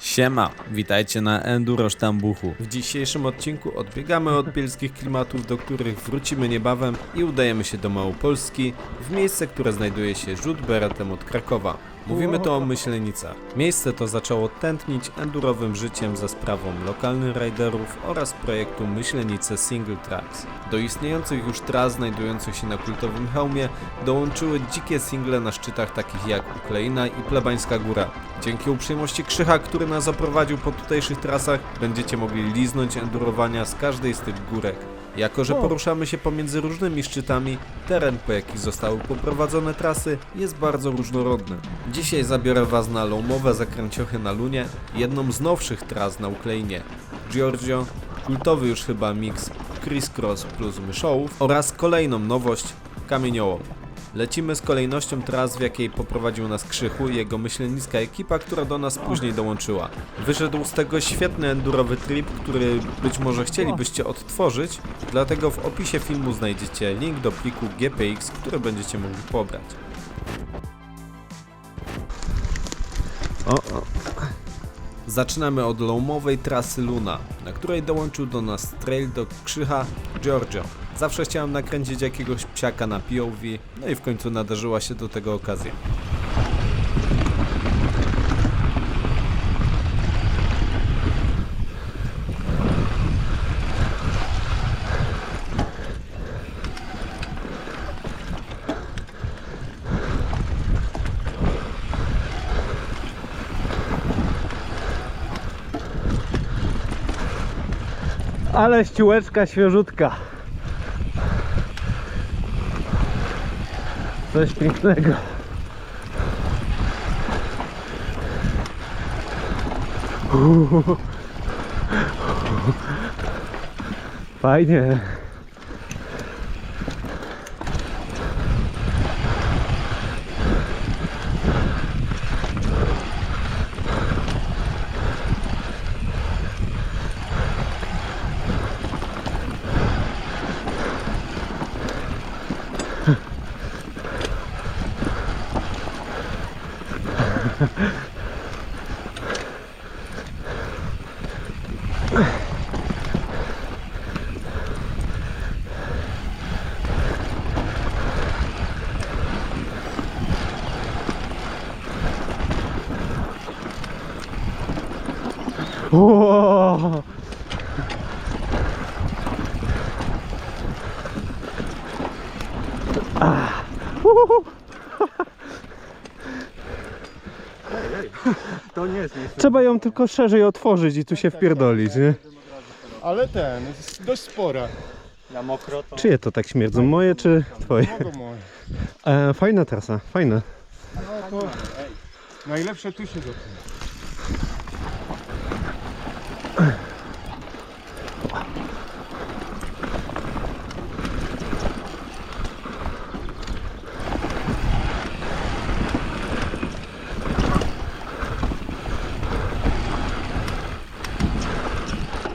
Siema, witajcie na Enduro Sztambuchu. W dzisiejszym odcinku odbiegamy od bielskich klimatów, do których wrócimy niebawem i udajemy się do Małopolski, w miejsce, które znajduje się rzut beretem od Krakowa. Mówimy tu o Myślenicach. Miejsce to zaczęło tętnić endurowym życiem za sprawą lokalnych riderów oraz projektu Myślenice Single Tracks. Do istniejących już tras znajdujących się na kultowym hełmie dołączyły dzikie single na szczytach takich jak Ukleina i Plebańska Góra. Dzięki uprzejmości Krzycha, który nas zaprowadził po tutejszych trasach, będziecie mogli liznąć endurowania z każdej z tych górek. Jako, że poruszamy się pomiędzy różnymi szczytami, teren, po jaki zostały poprowadzone trasy, jest bardzo różnorodny. Dzisiaj zabiorę Was na lomowe zakręciochy na Lunie, jedną z nowszych tras na Ukleinie. Giorgio, kultowy już chyba miks Criss Cross plus myszołów oraz kolejną nowość, Kamieniołom. Lecimy z kolejnością tras, w jakiej poprowadził nas Krzychu i jego myślenicka ekipa, która do nas później dołączyła. Wyszedł z tego świetny endurowy trip, który być może chcielibyście odtworzyć, dlatego w opisie filmu znajdziecie link do pliku GPX, który będziecie mogli pobrać. O, o. Zaczynamy od lomowej trasy Luna, na której dołączył do nas trail do Krzycha Giorgio. Zawsze chciałem nakręcić jakiegoś psiaka na POV, no i w końcu nadarzyła się do tego okazja. Ale ściółeczka świeżutka. Coś pięknego. Fajnie. To nie jest miejsce. Trzeba ją tylko szerzej otworzyć i tu się wpierdolić, nie? Ale ten, jest dość spora. Na mokro to... Czyje to tak śmierdzą? Moje czy twoje? Mogą moje. E, fajna trasa, fajna. No to... Najlepsze tu się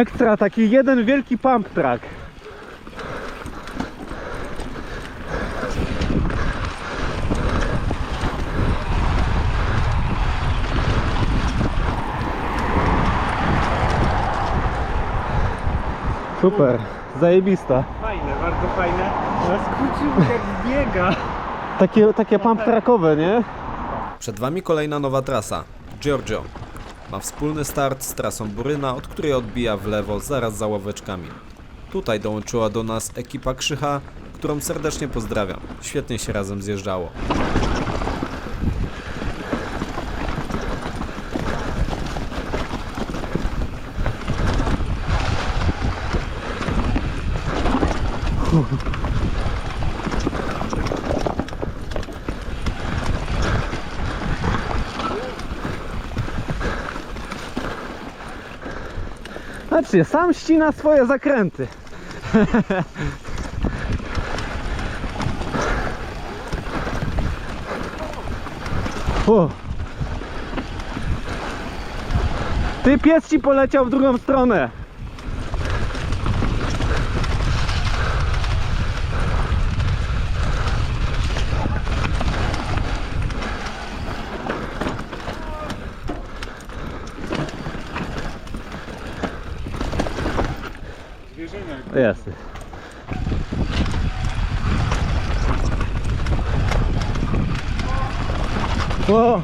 Ekstra, taki jeden wielki pump track. Super, zajebista. Fajne, bardzo fajne. Ale skurczył jak biega. Takie, takie pump trackowe, nie? Przed Wami kolejna nowa trasa, Giorgio. Ma wspólny start z trasą Buryna, od której odbija w lewo zaraz za ławeczkami. Tutaj dołączyła do nas ekipa Krzycha, którą serdecznie pozdrawiam. Świetnie się razem zjeżdżało. Znaczy, sam ścina swoje zakręty. O. Ty pies ci poleciał w drugą stronę. Jest. O!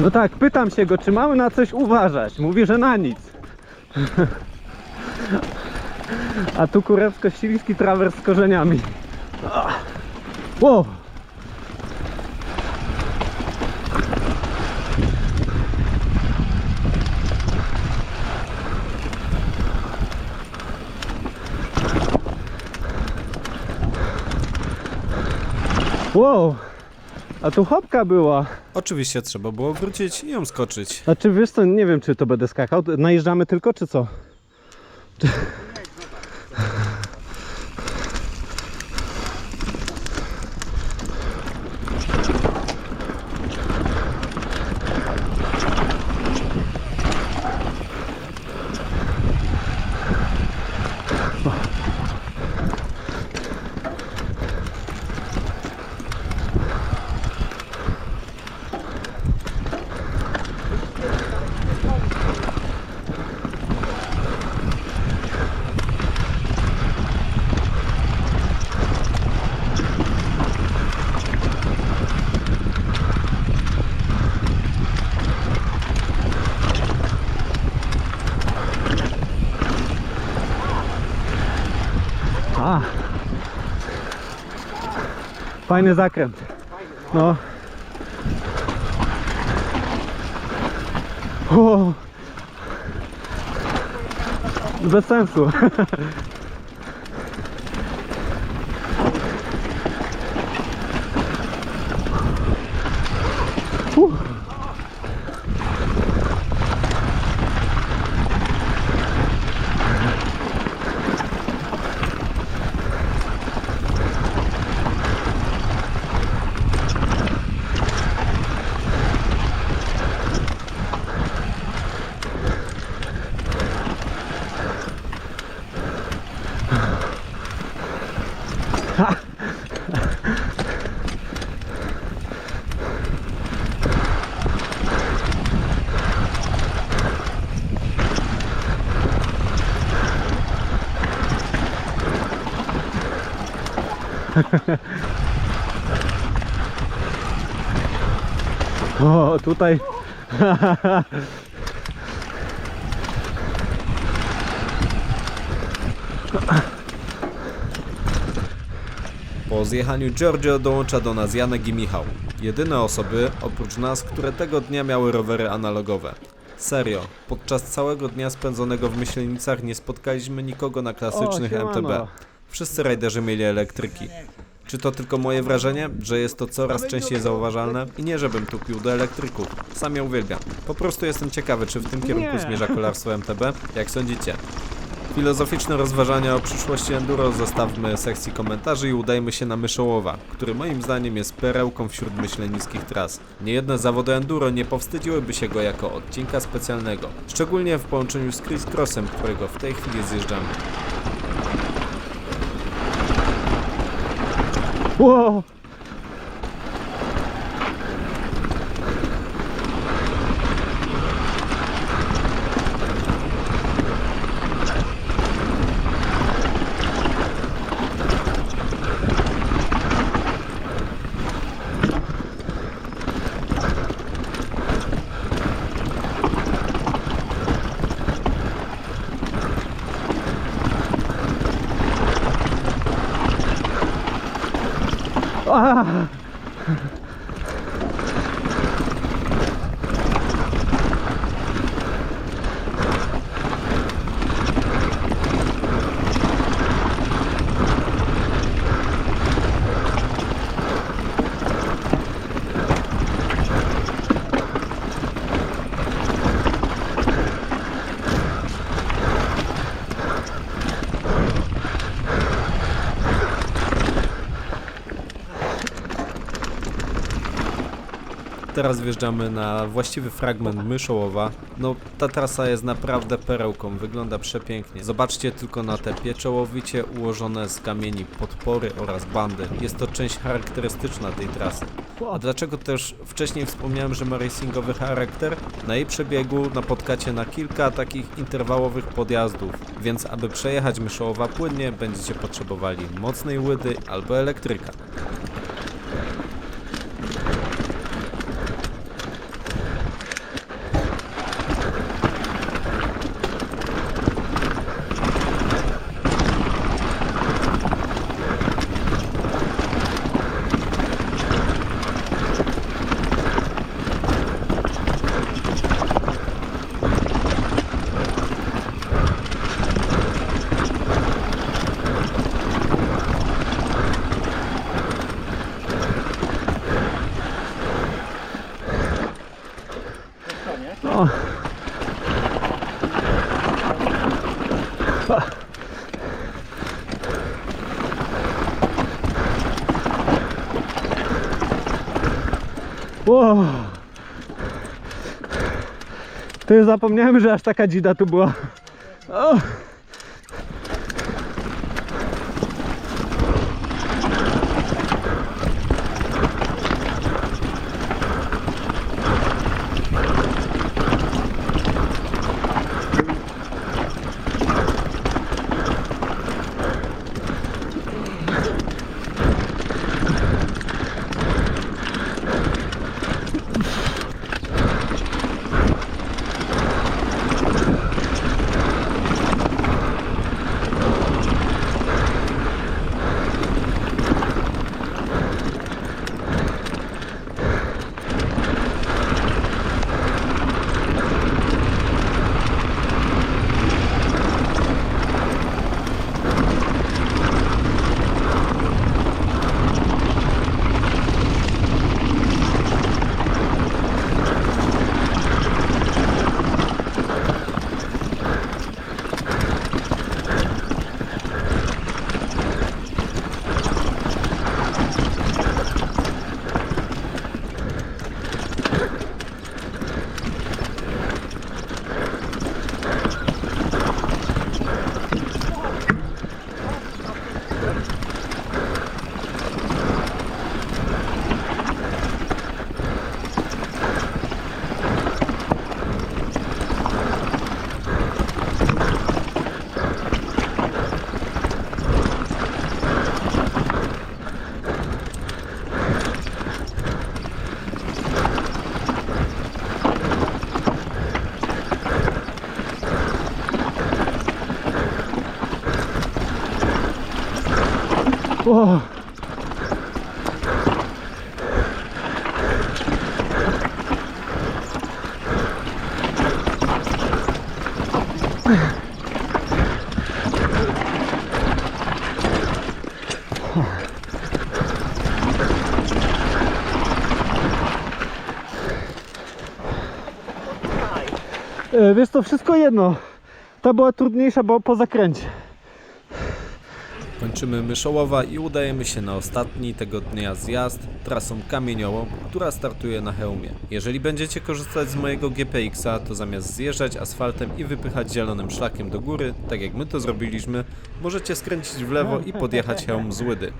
No tak, pytam się go, czy mamy na coś uważać. Mówi, że na nic. A tu kurewsko-ściliski trawers z korzeniami. Wow. Wow. A tu chopka była. Oczywiście trzeba było wrócić i ją skoczyć. Znaczy wiesz co, nie wiem czy to będę skakał. Najeżdżamy tylko czy co? Czy... A. Fajny zakręt. No. O. Bez sensu. O, tutaj. Po zjechaniu Giorgio dołącza do nas Janek i Michał. Jedyne osoby, oprócz nas, które tego dnia miały rowery analogowe. Serio, podczas całego dnia spędzonego w Myślenicach nie spotkaliśmy nikogo na klasycznych. MTB. Wszyscy rajderzy mieli elektryki. Czy to tylko moje wrażenie, że jest to coraz częściej zauważalne? I nie żebym tu pił do elektryków. Sam je uwielbiam. Po prostu jestem ciekawy, czy w tym kierunku zmierza kolarstwo MTB? Jak sądzicie? Filozoficzne rozważania o przyszłości enduro zostawmy sekcji komentarzy i udajmy się na Myszołowa, który moim zdaniem jest perełką wśród myślenickich tras. Niejedne zawody enduro nie powstydziłyby się go jako odcinka specjalnego, szczególnie w połączeniu z Chris Crossem, którego w tej chwili zjeżdżamy. Wow. Ah. Teraz wjeżdżamy na właściwy fragment Myszołowa. No, ta trasa jest naprawdę perełką, wygląda przepięknie. Zobaczcie tylko na te pieczołowicie ułożone z kamieni podpory oraz bandy. Jest to część charakterystyczna tej trasy. A dlaczego też wcześniej wspomniałem, że ma racingowy charakter? Na jej przebiegu napotkacie na kilka takich interwałowych podjazdów, więc aby przejechać Myszołowa płynnie będziecie potrzebowali mocnej łydy albo elektryka. Wow. Ty zapomniałem, że aż taka dzida tu była. O. Wow. Wiesz to wszystko jedno. Ta była trudniejsza, bo po zakręcie. Kończymy Myszołowa i udajemy się na ostatni tego dnia zjazd trasą kamieniową, która startuje na hełmie. Jeżeli będziecie korzystać z mojego GPX-a, to zamiast zjeżdżać asfaltem i wypychać zielonym szlakiem do góry, tak jak my to zrobiliśmy, możecie skręcić w lewo i podjechać hełm z łydy.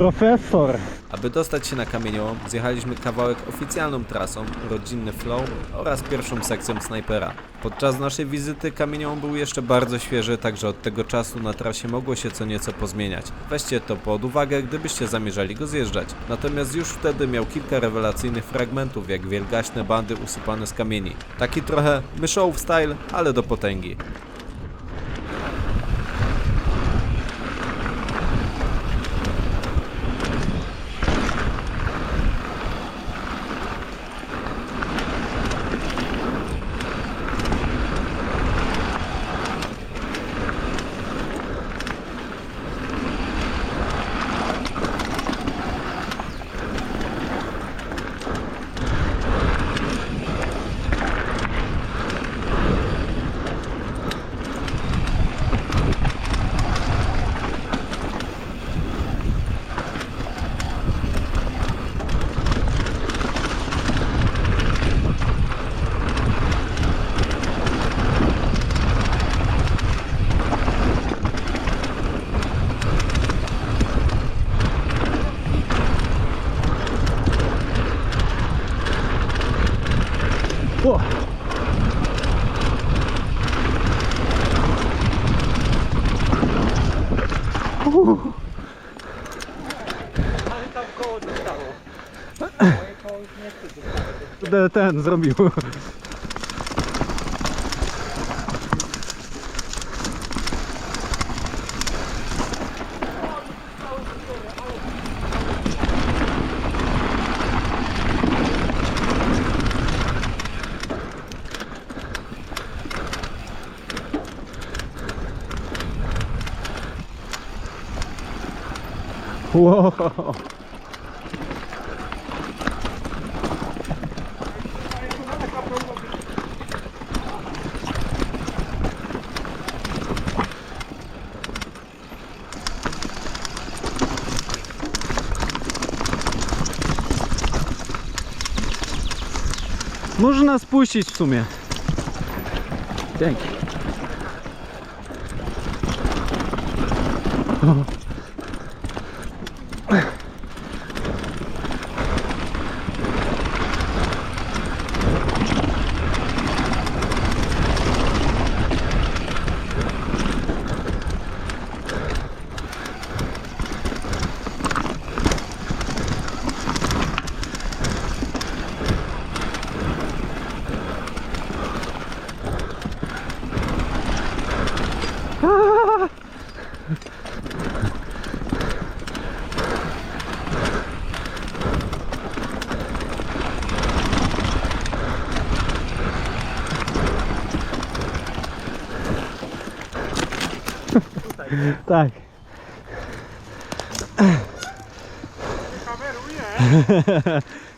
Profesor. Aby dostać się na kamieniową, zjechaliśmy kawałek oficjalną trasą, rodzinny flow oraz pierwszą sekcją snajpera. Podczas naszej wizyty kamieniową był jeszcze bardzo świeży, także od tego czasu na trasie mogło się co nieco pozmieniać. Weźcie to pod uwagę, gdybyście zamierzali go zjeżdżać. Natomiast już wtedy miał kilka rewelacyjnych fragmentów, jak wielgaśne bandy usypane z kamieni. Taki trochę myszoł style, ale do potęgi. Ten zrobił. Wow. Można spuścić w sumie. Dzięki. Tak.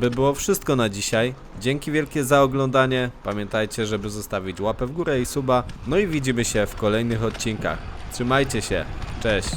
By było wszystko na dzisiaj. Dzięki wielkie za oglądanie. Pamiętajcie, żeby zostawić łapę w górę i suba. No i widzimy się w kolejnych odcinkach. Trzymajcie się. Cześć.